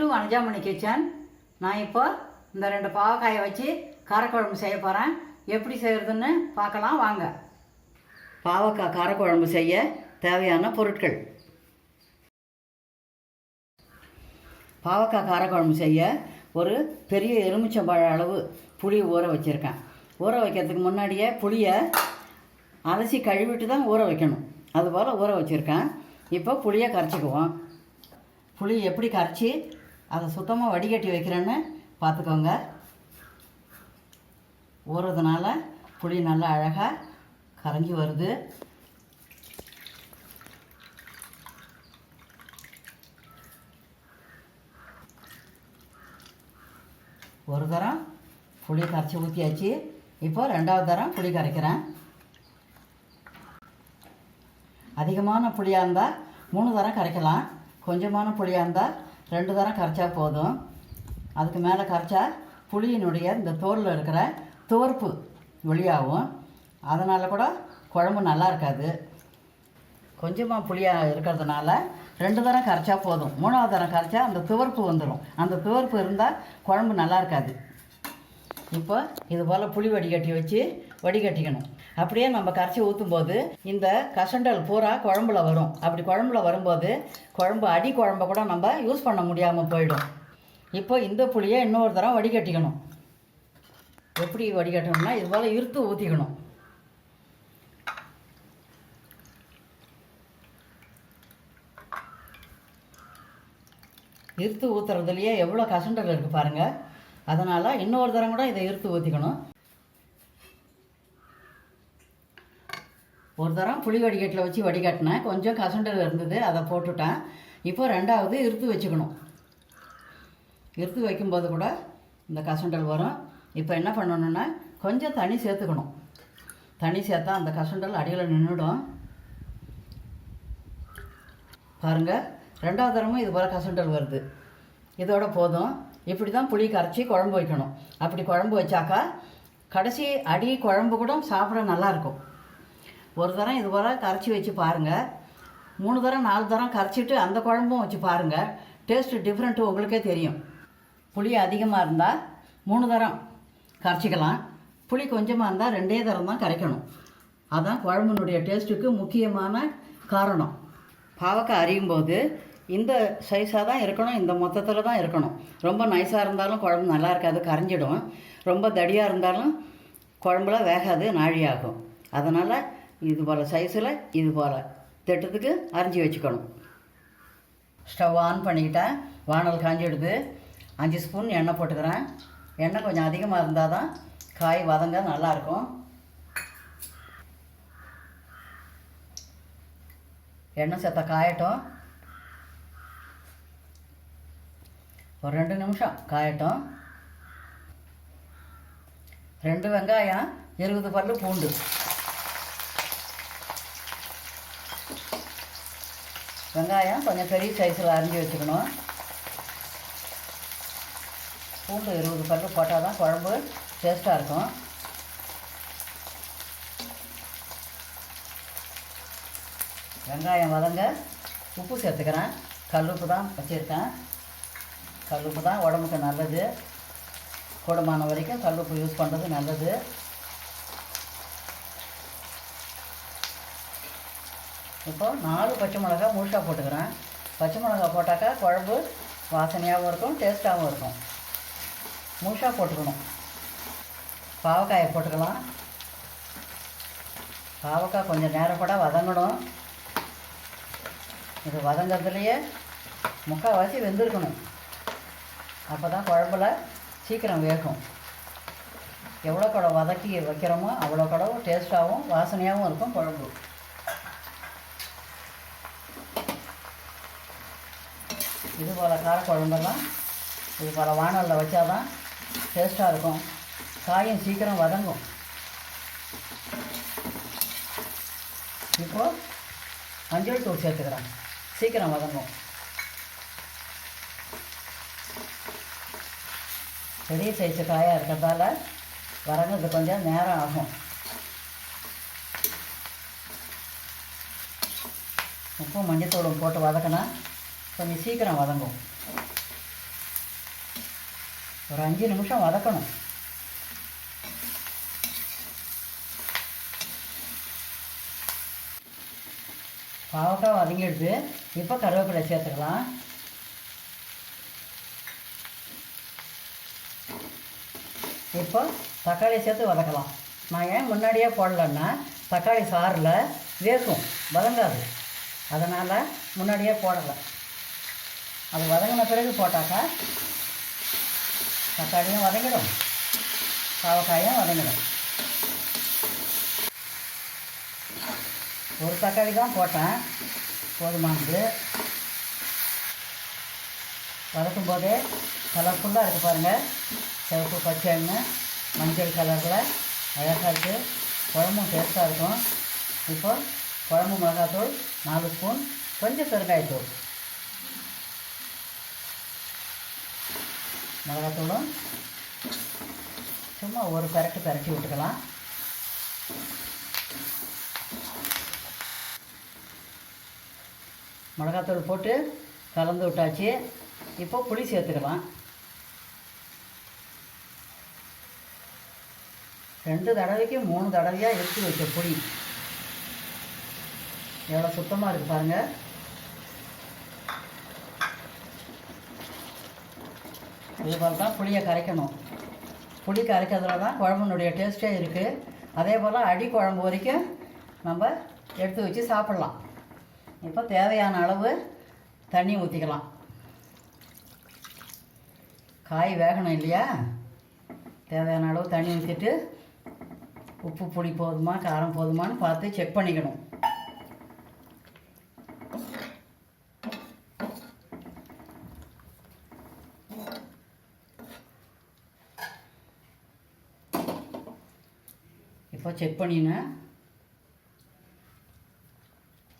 To Anujamani kitchen நான் இப்போ இந்த ரெண்டு பாவக்காயை வச்சு காரக்குழம்பு செய்ய போகிறேன் எப்படி செய்கிறதுன்னு பார்க்கலாம் வாங்க. பாவக்காய் காரக்குழம்பு செய்ய தேவையான பொருட்கள். பாவக்காய் காரக்குழம்பு செய்ய ஒரு பெரிய எலுமிச்சம்பழ அளவு புளி ஊற வச்சுருக்கேன். ஊற வைக்கிறதுக்கு முன்னாடியே புளியை அலசி கழுவிட்டு தான் ஊற வைக்கணும். அதுபோல் ஊற வச்சுருக்கேன். இப்போ புளியை கரைச்சிக்குவோம். புளி எப்படி கரைச்சி அதை சுத்தமாக வடிகட்டி வைக்கிறேன்னு பார்த்துக்கோங்க. ஊறுறதுனால புளி நல்லா அழகாக கரைஞ்சி வருது. ஒரு தரம் புளி கரைச்சி ஊற்றியாச்சு இப்போ ரெண்டாவது தரம் புளி கரைக்கிறேன். அதிகமான புளியாக இருந்தால் மூணு தரம் கரைக்கலாம். கொஞ்சமான புளியாக இருந்தால் ரெண்டு தரம் கரைச்சா போதும். அதுக்கு மேலே கரைச்சா புளியினுடைய இந்த தோலில் இருக்கிற துவர்ப்பு வெளியாகும் அதனால் கூட குழம்பு நல்லா இருக்காது. கொஞ்சமாக புளியாக இருக்கிறதுனால ரெண்டு தரம் கரைச்சா போதும். மூணாவது தரம் கரைச்சா அந்த துவர்ப்பு வந்துடும் அந்த துவர்ப்பு இருந்தால் குழம்பு நல்லா இருக்காது. இப்போ இது போல் புளி வடிகட்டி வச்சு வடிகட்டிக்கணும். அப்படியே நம்ம கரைச்சி ஊற்றும் போது இந்த கசண்டல் பூரா குழம்புல வரும். அப்படி குழம்புல வரும்போது குழம்பு அடி குழம்ப கூட நம்ம யூஸ் பண்ண முடியாமல் போயிடும். இப்போ இந்த புளியை இன்னொரு தரம் வடிகட்டிக்கணும். எப்படி வடிகட்டணும்னா இது போல் இருத்து ஊற்றிக்கணும் இருத்து ஊற்றுறதுலையே எவ்வளோ கசண்டல் இருக்குது பாருங்கள் அதனால் இன்னொரு தரம் கூட இதை இருத்து ஊற்றிக்கணும் ஒரு தரம் புளி வடிகட்டில் வச்சு வடிகட்டினேன். கொஞ்சம் கசண்டல் இருந்தது அதை போட்டுட்டேன். இப்போ ரெண்டாவது இருத்து வச்சுக்கணும். இருத்து வைக்கும்போது கூட இந்த கசண்டல் வரும். இப்போ என்ன பண்ணணுன்னா கொஞ்சம் தண்ணி சேர்த்துக்கணும். தண்ணி சேர்த்தா அந்த கசண்டல் அடியில் நின்றுடும். பாருங்கள் ரெண்டாவது தரமும் இது போல் கசண்டல் வருது. இதோட போதும். இப்படி தான் புளி கரைச்சி குழம்பு வைக்கணும். அப்படி குழம்பு வச்சாக்கா கடைசி அடி குழம்பு கூட சாப்பிட நல்லாயிருக்கும் ஒரு தரம் இது போல் கரைச்சி வச்சு பாருங்கள் மூணு தரம் நாலு தரம் கரைச்சிட்டு அந்த குழம்பும் வச்சு பாருங்கள் டேஸ்ட்டு டிஃப்ரெண்ட்டு உங்களுக்கே தெரியும். புளி அதிகமாக இருந்தால் மூணு தரம் கரைச்சிக்கலாம். புளி கொஞ்சமாக இருந்தால் ரெண்டே தரம் தான் கரைக்கணும். அதான் குழம்புனுடைய டேஸ்ட்டுக்கு முக்கியமான காரணம். பாவக்காய் அரியும் போது இந்த சைஸாக தான் இருக்கணும் இந்த மொத்தத்தில் தான் இருக்கணும். ரொம்ப நைஸாக இருந்தாலும் குழம்பு நல்லா இருக்காது கரைஞ்சிடும். ரொம்ப தடியாக இருந்தாலும் குழம்புல வேகாது நாழியாகும். அதனால் இது போல் சைஸில் இது போல். திட்டத்துக்கு அரிஞ்சு வச்சுக்கணும். ஸ்டவ் ஆன் பண்ணிக்கிட்டேன். வானல் காஞ்சிடுது அஞ்சு ஸ்பூன் எண்ணெய் போட்டுக்கிறேன். எண்ணெய் கொஞ்சம் அதிகமாக இருந்தால் தான் காய் வதங்க நல்லாயிருக்கும் எண்ணெய் சேர்த்த காயட்டும். ஒரு ரெண்டு நிமிஷம் காயட்டும். ரெண்டு வெங்காயம் இருபது பல்லு பூண்டு. வெங்காயம் கொஞ்சம் பெரிய சைஸில் அரிஞ்சு வச்சுக்கணும். பூண்டு இருபது பல்லு போட்டால் தான் குழம்பு டேஸ்ட்டாக இருக்கும். வெங்காயம் வதங்க உப்பு சேர்த்துக்கிறேன். கல்லுப்பு தான் வச்சுருக்கேன். கல்லுப்பு தான் உடம்புக்கு நல்லது. கூடமான வரைக்கும் கல்லுப்பு யூஸ் பண்ணுறது நல்லது. இப்போ நாலு பச்சை மிளகா முழுசாக போட்டுக்கிறேன். பச்சை மிளகா போட்டாக்கா குழம்பு வாசனையாகவும் இருக்கும் டேஸ்ட்டாகவும் இருக்கும். முழுசாக போட்டுக்கணும். பாவக்காயை போட்டுக்கலாம். பாவக்காய் கொஞ்சம் நேரப்பட வதங்கணும். இது வதங்கிறதுலையே முக்கால்வாசி வெந்திருக்கணும். அப்போ தான் குழம்புல சீக்கிரம் வேகும். எவ்வளோ கடை வதக்கி வைக்கிறோமோ அவ்வளோ கடவு டேஸ்ட்டாகவும் வாசனையாகவும் இருக்கும் குழம்பு. இது போல் காரக்குழம்பெல்லாம் இது போல் வானலில் வச்சாதான் டேஸ்ட்டாக இருக்கும். காயும் சீக்கிரம் வதங்கும். இப்போது மஞ்சள் தூள் சேர்த்துக்கிறேன். சீக்கிரம் வதங்கும். பெரிய சைஸு காயாக இருக்கிறதால வதங்கிறது கொஞ்சம் நேரம் ஆகும். உப்பும் மஞ்சத்தூளும் போட்டு வதக்கினா கொஞ்சம் சீக்கிரம் வதங்கும் ஒரு அஞ்சு நிமிஷம் வதக்கணும் பாவக்காய் வதங்கிடுது இப்போ கருவேப்பிலை சேர்த்துக்கலாம் இப்போ தக்காளி சேர்த்து வதக்கலாம் நான் ஏன் முன்னாடியே போடலன்னா தக்காளி சாறில் வேகும் வதங்காது அதனால் முன்னாடியே போடலை அது வதங்கின பிறகு போட்டாக்கா தக்காளியும் வதங்கிடும். பாவக்காயும் வதங்கிடும். ஒரு தக்காளி தான் போட்டேன். போதுமானது. வதக்கும் போதே கலர்ஃபுல்லாக இருக்குது பாருங்கள் சிவப்பு பச்சைன்னு மஞ்சள் கலரில் அழகாக இருக்குது குழம்பும் டேஸ்ட்டாக இருக்கும். இப்போ குழம்பு மிளகாத்தூள் நாலு ஸ்பூன் கொஞ்சம் பெருங்காயத்தூள். மிளகாத்தூளும் சும்மா ஒரு பரட்டு பரட்டி விட்டுக்கலாம். மிளகாத்தூள் போட்டு கலந்து விட்டாச்சு. இப்போ புளி சேர்த்துக்கலாம். ரெண்டு தடவைக்கு மூணு தடவையாக எடுத்து வச்ச புளி. எவ்வளோ சுத்தமாக இருக்குது பாருங்கள் இதுபோல் தான் புளியை கரைக்கணும். புளி கரைக்கிறதுல தான் குழம்புனுடைய டேஸ்ட்டே இருக்குது அதே போல் அடி குழம்பு வரைக்கும் நம்ம எடுத்து வச்சு சாப்பிட்லாம். இப்போ தேவையான அளவு தண்ணி ஊற்றிக்கலாம் காய் வேகணும் இல்லையா? தேவையான அளவு தண்ணி ஊற்றிட்டு உப்பு புளி போதுமா காரம் போதுமான்னு பார்த்து செக் பண்ணிக்கணும். இப்போ செக் பண்ணினேன்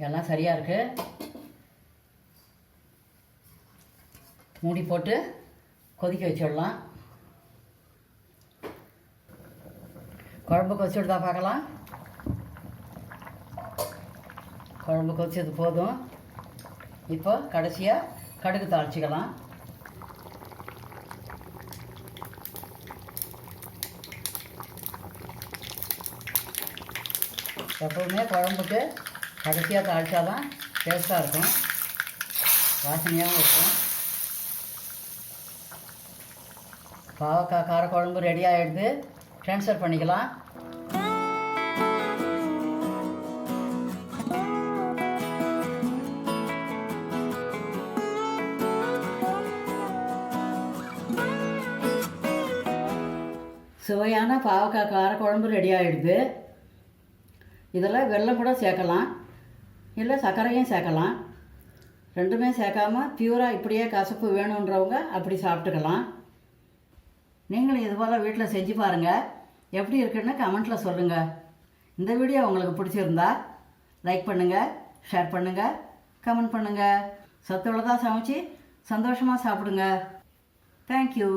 எல்லாம் சரியாக இருக்குது மூடி போட்டு கொதிக்க வச்சிடலாம். குழம்பு கொதிச்சிடுதா பார்க்கலாம். குழம்பு கொதிச்சது போதும். இப்போ கடைசியாக கடுகு தாளிச்சிக்கலாம். எப்பவுமே குழம்புக்கு கடைசியாக தாளித்தா தான் டேஸ்ட்டாக இருக்கும். வாசனையாகவும் இருக்கும். பாவக்காய் காரக்குழம்பு ரெடி ஆகிடுது ட்ரான்ஸ்ஃபர் பண்ணிக்கலாம். சுவையான பாவக்காய் காரக்குழம்பு ரெடி ஆகிடுது இதெல்லாம் வெள்ளம் கூட சேர்க்கலாம். இல்லை சர்க்கரையும் சேர்க்கலாம். ரெண்டுமே சேர்க்காம பியூராக இப்படியே கசப்பு வேணுன்றவங்க அப்படி சாப்பிட்டுக்கலாம். நீங்களும் இது போல் வீட்டில் செஞ்சு பாருங்கள் எப்படி இருக்குன்னு கமெண்ட்டில் சொல்லுங்கள் இந்த வீடியோ உங்களுக்கு பிடிச்சிருந்தா லைக் பண்ணுங்கள் ஷேர் பண்ணுங்கள் கமெண்ட் பண்ணுங்கள் சத்துள்ளதாக சமைச்சு சந்தோஷமாக சாப்பிடுங்க. தேங்க்யூ